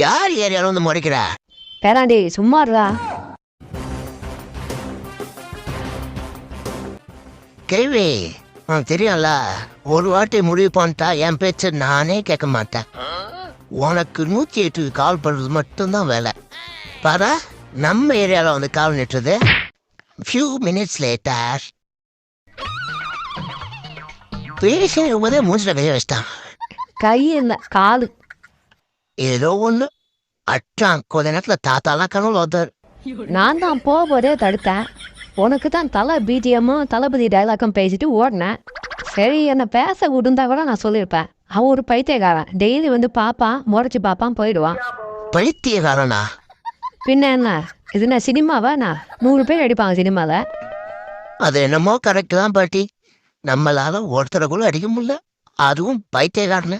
யார் ஏரியால வந்து முறைக்கிறா? பேராண்டி சும்மா இருடா. கேள்வி உனக்கு தெரியும்ல ஒரு வாட்டி முடிவு பண்ணிட்டா என் பேச்ச நானே கேட்க மாட்டேன். உனக்கு நூற்றி எட்டுக்கு கால் பண்ணுறது மட்டும்தான் வேலை. பாரா நம்ம ஏரியாவில் வந்து கால் நிட்டுறது? ஃபியூ மினிட்ஸ் லேட்டர் பேசும் போதே மூஞ்சில் கைய வச்சிட்டான் கை இல்லை காலு. ஏதோ ஒன்று அட்டான் கொஞ்ச நேரத்தில் தாத்தாலாம் கனவு வந்தார். நான் தான் போகும்போதே தடுத்தேன். உனக்கு தான் தலை பிஜிஎம்மும் தளபதி டைலாக்கும் பேசிட்டு ஓடினேன். சரி என்னை பேச விடுந்தா கூட நான் சொல்லியிருப்பேன் அவன் ஒரு பைத்தியக்காரன். டெய்லி வந்து பார்ப்பான் முறைச்சி பார்ப்பான் போயிடுவான். பைத்தியக்காரனா? பின்ன என்ன? இது நான் நூறு பேர் அடிப்பாங்க சினிமாவில் அது என்னமோ கரெக்ட் தான் பாட்டி. நம்மளால ஒருத்தரை கூட அடிக்க முடியல. அதுவும் பைத்தியக்காரனு.